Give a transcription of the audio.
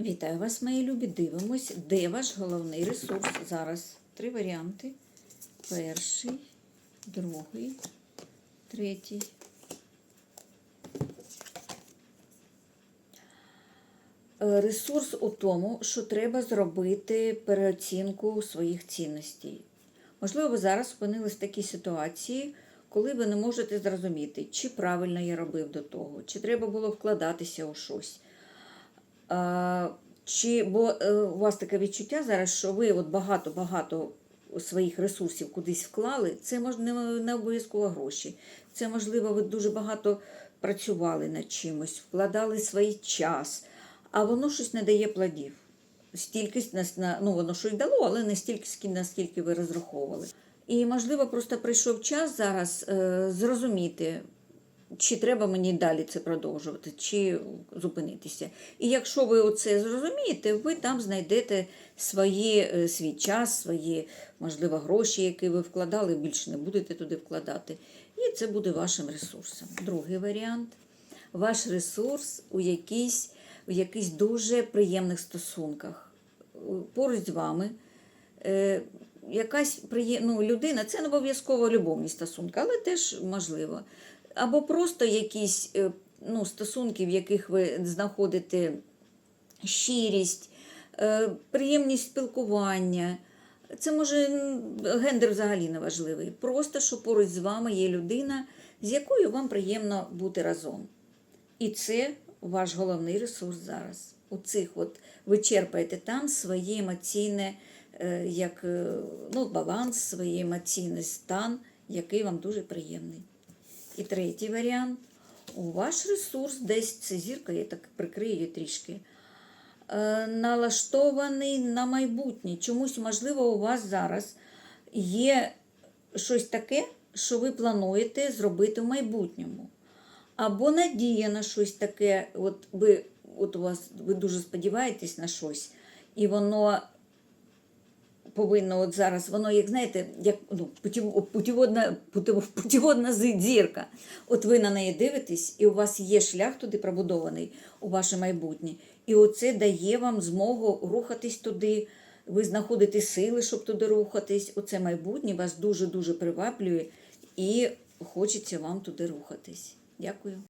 Вітаю вас, мої любі. Дивимось, де ваш головний ресурс. Зараз три варіанти. Перший, другий, третій. Е, Ресурс у тому, що треба зробити переоцінку своїх цінностей. Можливо, ви зараз опинились в такій ситуації, коли ви не можете зрозуміти, чи правильно я робив до того, чи треба було вкладатися у щось. Чи, бо е, у вас таке відчуття зараз, що ви от багато-багато своїх ресурсів кудись вклали, це може не, обов'язково гроші. Це, можливо, ви дуже багато працювали над чимось, вкладали свій час, а воно щось не дає плодів. Стільки, ну, воно щось дало, але не стільки, наскільки ви розраховували. І, можливо, просто прийшов час зараз е, зрозуміти, чи треба мені далі це продовжувати, чи зупинитися. І якщо ви оце зрозумієте, ви там знайдете свої, е, свій час, свої, можливо, гроші, які ви вкладали, більше не будете туди вкладати. І це буде вашим ресурсом. Другий варіант ваш ресурс у якійсь, у якихось дуже приємних стосунках. Поруч з вами. Е, якась приє... ну, людина, це не обов'язково любовні стосунки, але теж можливо. Або просто якісь е, ну, стосунки, в яких ви знаходите щирість, е, приємність спілкування. Це може гендер взагалі не важливий. Просто що поруч з вами є людина, з якою вам приємно бути разом. І це ваш головний ресурс зараз. У цих от ви черпаєте там своє емоційне, е, як ну, баланс, свій емоційний стан, який вам дуже приємний. І третій варіант. У ваш ресурс десь це зірка, я так прикрию її трішки. е, Налаштований на майбутнє. Чомусь, можливо, у вас зараз є щось таке, що ви плануєте зробити в майбутньому. Або надія на щось таке, от ви, от у вас, ви дуже сподіваєтесь на щось, і воно повинно от зараз, воно, як знаєте, як ну, путів- путіводна, путіводна зірка. От ви на неї дивитесь, і у вас є шлях туди пробудований у ваше майбутнє. І оце дає вам змогу рухатись туди. Ви знаходите сили, щоб туди рухатись. Оце майбутнє вас дуже-дуже приваблює і хочеться вам туди рухатись. Дякую.